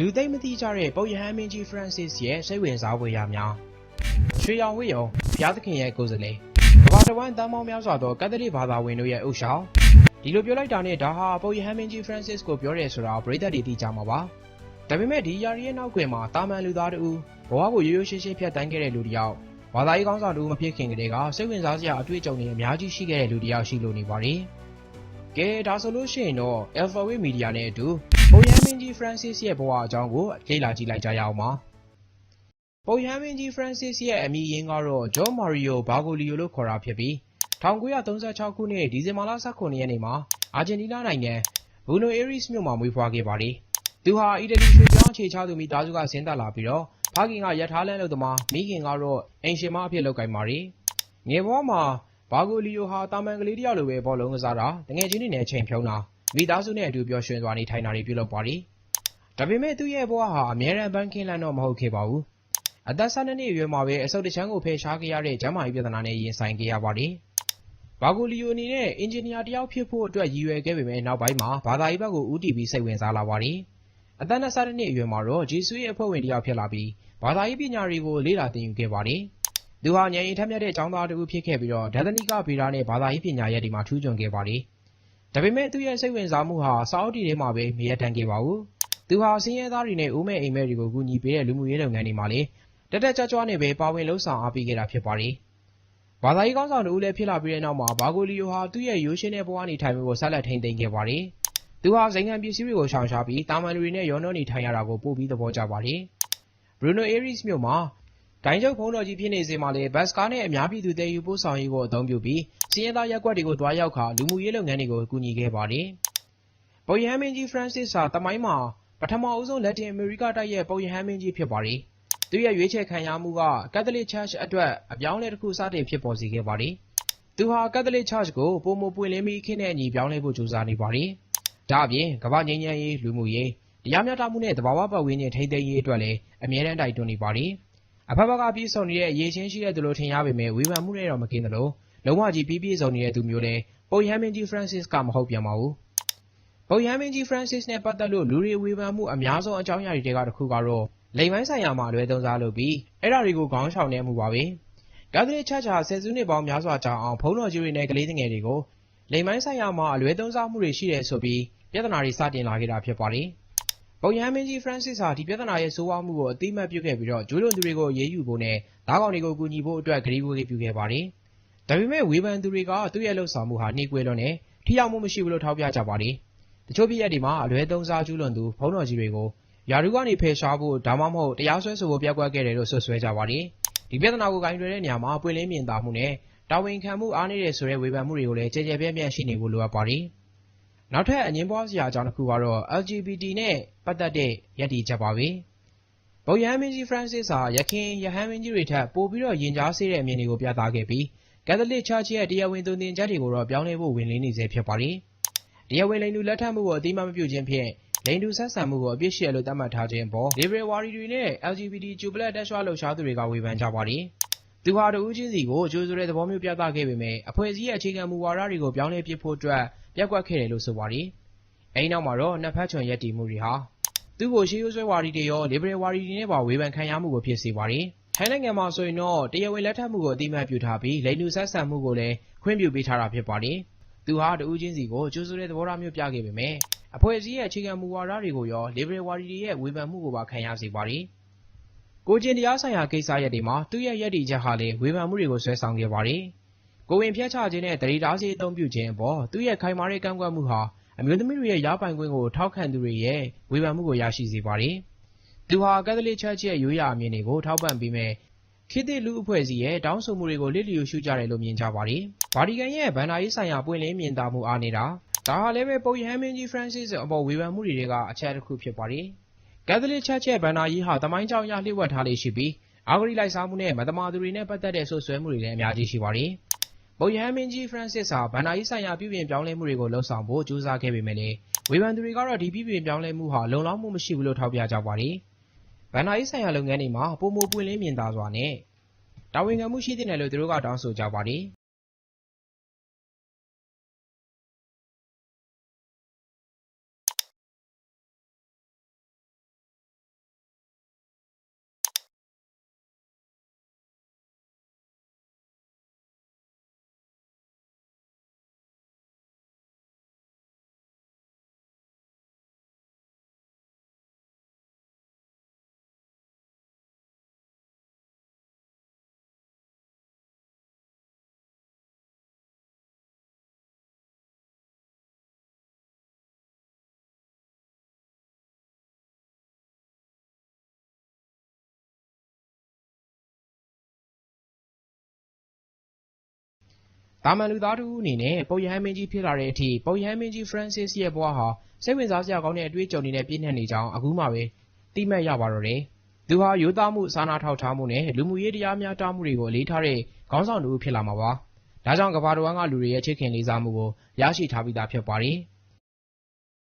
လူသိမ့်မသိကြတဲ့ပုပ်ရဟန်းမင်းကြီး Francis ရဲ့စိတ်ဝင်စားဖွယ်ရာများရွှေရောင်ဝိယုံဘုရားသခင်ရဲ့ကိုယ်စားလှယ်ကမ္ဘာတစ်ဝန်းတန်ပေါင်းများစွာသောကက်သလစ်ဘာသာဝင်တို့ရဲ့ဥဆောင်ဒီလိုပြောလိုက်တာနဲ့ဒါဟာပုပ်ရဟန်းမင်းကြီး Francis ကိုပြောတယ်ဆိုတာပရိသတ်တွေသိကြမှာပါဒါပေမဲ့ဒီယာရီရဲ့နောက်ကွယ်မှာတာမန်လူသားတူဘဝကိုရိုးရိုးရှင်းရှင်းဖြတ်တန်းခဲ့တဲ့လူတစ်ယောက်ဘာသာရေးကောင်းဆောင်တူမဖြစ်ခင်ကတည်းကစိတ်ဝင်စားစရာအတွေ့အကြုံတွေအများကြီးရှိခဲ့တဲ့လူတစ်ယောက်ရှိလို့နေပါတယ်ကဲဒါဆိုလို့ရှိရင်တော့ Alphabet Media နဲ့အတူပုပ်ရဟန်း မင်းကြီး Francis ရဲ့ဘဝအကြောင်းကိုလေ့လာကြည့်လိုက်ကြရအောင်ပါ။ပုပ်ရဟန်းမင်းကြီး Francis ရဲ့အမည်ရင်းကတော့ John Mario Bergoglio လို့ခေါ်တာဖြစ်ပြီး1936ခုနှစ်ဒီဇင်ဘာလ19ရက်နေ့မှာအာဂျင်တီးနားနိုင်ငံဘူနိုအေရီစ်မြို့မှာမွေးဖွားခဲ့ပါတယ်။သူဟာအီတလီရွှေပြောင်းအခြေချသူမိသားစုကဆင်းသက်လာပြီးတော့ဖခင်ကရထားလန်းလို့သမားမိခင်ကတော့အင်ရှင်မအဖြစ်လုပ်ကိုင်ပါတယ်။ငယ်ဘဝမှာဘာဂိုလီယိုဟာတာမန်ကလေးတစ်ယောက်လိုပဲဘောလုံးကစားတာတငယ်ချင်းတွေနဲ့ချိန်ဖြုံးတာ မိသားစုနဲ့အတူပျော်ရွှင်စွာနေထိုင်တာတွေပြုလုပ်ပါတယ်။ဒါပေမဲ့သူ့ရဲ့ဘဝဟာအမြဲတမ်းပန်းခင်းလန်းတော့မဟုတ်ခဲ့ပါဘူး။အသက်12နှစ်အရွယ်မှာပဲအဆုတ်တချမ်းကိုဖယ်ရှားခဲ့ရတဲ့ကျန်းမာရေးပြဿနာနဲ့ရင်ဆိုင်ခဲ့ရပါတယ်။ဘာဂိုလီယိုအနေနဲ့အင်ဂျင်နီယာတစ်ယောက်ဖြစ်ဖို့အတွက်ရည်ရွယ်ခဲ့ပေမဲ့နောက်ပိုင်းမှာဘာသာရေးဘက်ကိုဦးတည်ပြီးစိတ်ဝင်စားလာပါတယ်။အသက်22နှစ်အရွယ်မှာတော့ဂျေဆုရဲ့အဖွဲ့ဝင်တစ်ယောက်ဖြစ်လာပြီးဘာသာရေးပညာတွေကိုလေ့လာသင်ယူခဲ့ပါတယ်။သူဟာဉာဏ်ရည်ထက်မြက်တဲ့ကျောင်းသားတစ်ဦးဖြစ်ခဲ့ပြီးတော့ဒသနိကဗေဒနဲ့ဘာသာရေးပညာရပ်တွေမှာထူးချွန်ခဲ့ပါတယ်။ ဒါပေမဲ့သူ့ရဲ့စိတ်ဝင်စားမှုဟာစာအုပ်တီထဲမှာပဲမရတန်ခဲ့ပါဘူး။သူဟာစင်းရဲသားတွေနဲ့ဦးမဲ့အိမ်မဲ့တွေကိုကူညီပေးတဲ့လူမှုရေးလုပ်ငန်းတွေမှာလည်းတက်တက်ကြွကြွနဲ့ပဲပါဝင်လှုပ်ဆောင်အားပေးခဲ့တာဖြစ်ပါတယ်။ဘာသာရေးကောင်းဆောင်တူလည်းဖြစ်လာပြီးတဲ့နောက်မှာဘာဂိုလီယိုဟာသူ့ရဲ့ရိုးရှင်းတဲ့ဘဝနေထိုင်မှုကိုဆက်လက်ထိန်းသိမ်းခဲ့ပါတယ်။သူဟာဇိမ်ငံပစ္စည်းတွေကိုရှောင်ရှားပြီးတာမန်လူတွေနဲ့ရောနှောနေထိုင်ရတာကိုပို့ပြီးသဘောကျပါတယ်။ Bruno Aries မြို့မှာ ဂိုင်းချုပ်ဖုံးတော်ကြီးဖြစ်နေစဉ်မှာလည်း ဘတ်စကားနဲ့ အများပြည်သူတည်ယူပို့ဆောင်ရေးကို အသုံးပြုပြီးစီးရဲသားရက်ကွက်တွေကိုတွားရောက်ခါလူမှုရေးလုပ်ငန်းတွေကို ကူညီခဲ့ပါတယ်။ပုပ်ရဟန်းမင်းကြီး Francis ဟာတမိုင်းမှာ ပထမအဦးဆုံး လက်တင်အမေရိကတိုက်ရဲ့ ပုပ်ရဟန်းမင်းကြီး ဖြစ်ပါတယ်။သူရဲ့ ရွေးချယ်ခံရမှုက ကက်သလစ် Church အတွက် အပြောင်းအလဲတစ်ခု စတင်ဖြစ်ပေါ်စေခဲ့ပါတယ်။သူဟာ ကက်သလစ် Church ကိုပုံမပွင့်လင်းပြီးခင်းတဲ့အညီ ပြောင်းလဲဖို့ ကြိုးစားနေပါတယ်။ဒါအပြင် ကမ္ဘာငြိမ်းချမ်းရေး လူမှုရေး တရားမျှတမှုနဲ့တဘာဝပတ်ဝန်းကျင် ထိန်းသိမ်းရေးအတွက်လည်း အမြဲတမ်း တိုက်တွန်းနေပါတယ်။ အဖက်ဖက်ကပြည့်စုံနေတဲ့အရေးချင်းရှိတဲ့သူလို့ထင်ရပေမဲ့ဝေဖန်မှုတွေတော့မကင်းသလိုလုံးဝကြီးပြည့်ပြည့်စုံနေတဲ့သူမျိုးလည်းပုပ်ရဟန်းမင်းကြီး Francis ကမဟုတ်ပြန်ပါဘူး။ပုပ်ရဟန်းမင်းကြီး Francis နဲ့ပတ်သက်လို့လူတွေဝေဖန်မှုအများဆုံးအကြောင်းအရာတွေကတစ်ခုကတော့လိမ်ပိုင်းဆိုင်ရာမှာအလွဲသုံးစားလုပ်ပြီးအဲ့ဒါတွေကိုခေါင်းရှောင်နေမှုပါပဲ။ကက်သလစ် Church ဟာဆယ်စုနှစ်ပေါင်းများစွာကြာအောင်ဘုန်းတော်ကြီးတွေနဲ့ကလေးငယ်တွေကိုလိမ်ပိုင်းဆိုင်ရာမှာအလွဲသုံးစားမှုတွေရှိတယ်ဆိုပြီးပြဿနာတွေစတင်လာခဲ့တာဖြစ်ပါတယ်။ ပုပ်ရဟန်းမင်းကြီး Francis ဟာ ဒီပြဿနာရဲ့ ဆိုးဝါးမှုကို အသိမှတ်ပြုခဲ့ပြီးတော့ဂျိုးလွန်သူတွေကို အရေးယူဖို့နဲ့ သားကောင်တွေကို ကူညီဖို့အတွက်ဂရုကိုပြုခဲ့ပါတယ်။ဒါပေမဲ့ ဝေဖန်သူတွေက သူ့ရဲ့လှုပ်ဆောင်မှုဟာ နှိကွေးလွန်းနဲ့ထိရောက်မှုမရှိဘူးလို့ ထောက်ပြကြပါတယ်။တချို့ပြည့်ရက်တွေမှာ အလွဲသုံးစားကျူးလွန်သူ ဘုန်းတော်ကြီးတွေကိုယာရုကနေ ဖယ်ရှားဖို့ ဒါမှမဟုတ် တရားစွဲဆိုဖို့ပြက်ကွက်ခဲ့တယ်လို့ဆွဆွဲကြပါတယ်။ဒီပြဿနာကိုဂိုင်းတွယ်တဲ့နေရာမှာ ပွင့်လင်းမြင်သာမှုနဲ့ တာဝန်ခံမှု အားနည်းတဲ့ဆိုတဲ့ ဝေဖန်မှုတွေကိုလည်းကြဲကြဲပြန့်ပြန့် ရှိနေဖို့ လိုအပ်ပါတယ်။ နောက်ထပ်အငင်းပွားစရာအကြောင်းတစ်ခုကတော့ LGBT နဲ့ပတ်သက်တဲ့ယက်တီချက်ပါပဲ။ဗုဒ္ဓဟမင်းကြီး Francis ဟာယခင်ယဟန်မင်းကြီးတွေထက်ပိုပြီးတော့ယဉ်ကြားစေတဲ့အမြင်တွေကိုပြသခဲ့ပြီးကက်သလစ် Church ရဲ့တရားဝင်သွန်သင်ချက်တွေကိုတော့ပြောင်းလဲဖို့ဝင်လင်းနေစေဖြစ်ပါတယ်။တရားဝင်လိင်တူလက်ထပ်မှုကိုအတိမမပြုခြင်းဖြင့်လိင်တူဆက်ဆံမှုကိုအပြစ်ရှိရလို့သတ်မှတ်ထားခြင်းပေါ် liberal ဝါဒီတွေနဲ့ LGBT ကျူပလက်တက်ရွှာလှုပ်ရှားသူတွေကဝေဖန်ကြပါတယ်။သူဟာတဦးချင်းစီကိုကြိုးဆိုတဲ့သဘောမျိုးပြသခဲ့ပေမဲ့အဖွဲ့အစည်းရဲ့အခြေခံမူဝါဒတွေကိုပြောင်းလဲပစ်ဖို့အတွက် ပြက်ကွက်ခဲ့တယ်လို့ဆိုပါတယ်။အဲဒီနောက်မှာတော့နှစ်ဖက်ချွန်ရက်တီမှုတွေဟာသူ့ကိုရှေးရိုးဆွဲဝါဒီတွေရော liberal ဝါဒီတွေနဲ့ပါဝေဖန်ခံရမှုကိုဖြစ်စေပါတယ်။ထိုင်းနိုင်ငံမှာဆိုရင်တော့တရားဝင်လက်ထပ်မှုကိုအတိမတ်ပြုထားပြီးလိင်တူဆက်ဆံမှုကိုလည်းခွင့်ပြုပေးထားတာဖြစ်ပါတယ်။သူဟာတဦးချင်းစီကိုကြိုးဆိုတဲ့သဘောထားမျိုးပြခဲ့ပေမဲ့အဖွဲ့အစည်းရဲ့အခြေခံမူဝါဒတွေကိုရော liberal ဝါဒီတွေရဲ့ဝေဖန်မှုကိုပါခံရစေပါတယ်။ကိုကျင်တရားဆိုင်ရာကိစ္စရပ်တွေမှာသူ့ရဲ့ရည်တည်ချက်ဟာလည်းဝေဖန်မှုတွေကိုဆွဲဆောင်ခဲ့ပါတယ်။ ကိုဝင်ဖျက်ချခြင်းနဲ့တတိတားစီအသုံးပြုခြင်းအပေါ်သူ့ရဲ့ခိုင်မာတဲ့ကန့်ကွက်မှုဟာအမျိုးသမီးတွေရဲ့ရပိုင်ခွင့်ကိုထောက်ခံသူတွေရဲ့ဝေဖန်မှုကိုရရှိစေပါတယ်။သူဟာကက်သလစ် Church ရဲ့ရိုးရာအမြင်တွေကိုထောက်ပံ့ပြီးမဲ့ခေတ်သစ်လူအဖွဲ့အစည်းရဲ့တောင်းဆိုမှုတွေကိုလစ်လျူရှုကြတယ်လို့မြင်ကြပါတယ်။ဗာတီကန်ရဲ့ဗန္ဒာရေးဆိုင်ရာပွင့်လင်းမြင်သာမှုအားနေတာဒါဟာလည်းပဲပုပ်ရဟန်းမင်းကြီး Francis အပေါ်ဝေဖန်မှုတွေကအချက်တစ်ခုဖြစ်ပါတယ်။ကက်သလစ် Church ရဲ့ဗန္ဒာရေးဟာတမိုင်းကြောင်ရလျှို့ဝှက်ထားလေးရှိပြီးအာဂရိလိုက်စားမှုနဲ့မတမာသူတွေနဲ့ပတ်သက်တဲ့ဆွဆွဲမှုတွေလည်းအများကြီးရှိပါတယ်။ ပုပ်ရဟန်းမင်းကြီး Francis ဟာဗန္ဒာရေးဆိုင်ရာ ပြုပြင်ပြောင်းလဲမှုတွေကိုလှုံ့ဆော်ဖို့ ကြိုးစားခဲ့ပေမဲ့လည်း ဝေဖန်သူတွေကတော့ ဒီပြုပြင်ပြောင်းလဲမှုဟာ လုံလောက်မှုမရှိဘူးလို့ ထောက်ပြကြပါတယ်။ဗန္ဒာရေးဆိုင်ရာ လုပ်ငန်းတွေမှာပုံမပွင့်လင်းမြင်သာစွာနဲ့ တာဝန်ခံမှုရှိတဲ့လို့ သူတို့က တောင်းဆိုကြပါတယ်။ တာမန်လူသားတစ်ဦးအနေနဲ့ပုပ်ရဟန်းမင်းကြီးဖြစ်လာတဲ့အထိပုပ်ရဟန်းမင်းကြီး Francis ရဲ့ဘဝဟာစိတ်ဝင်စားစရာကောင်းတဲ့အတွေ့အကြုံတွေနဲ့ပြည့်နှက်နေကြောင်းအခုမှပဲသိမှတ်ရပါတော့တယ်။သူဟာရိုးသားမှုစာနာထောက်ထားမှုနဲ့လူမှုရေးတရားမျှတမှုတွေကိုအလေးထားတဲ့ခေါင်းဆောင်တစ်ဦးဖြစ်လာမှာပါ။ဒါကြောင့်ကမ္ဘာတစ်ဝန်းကလူတွေရဲ့ချစ်ခင်လေးစားမှုကိုရရှိထားပြီးသားဖြစ်ပါတယ်။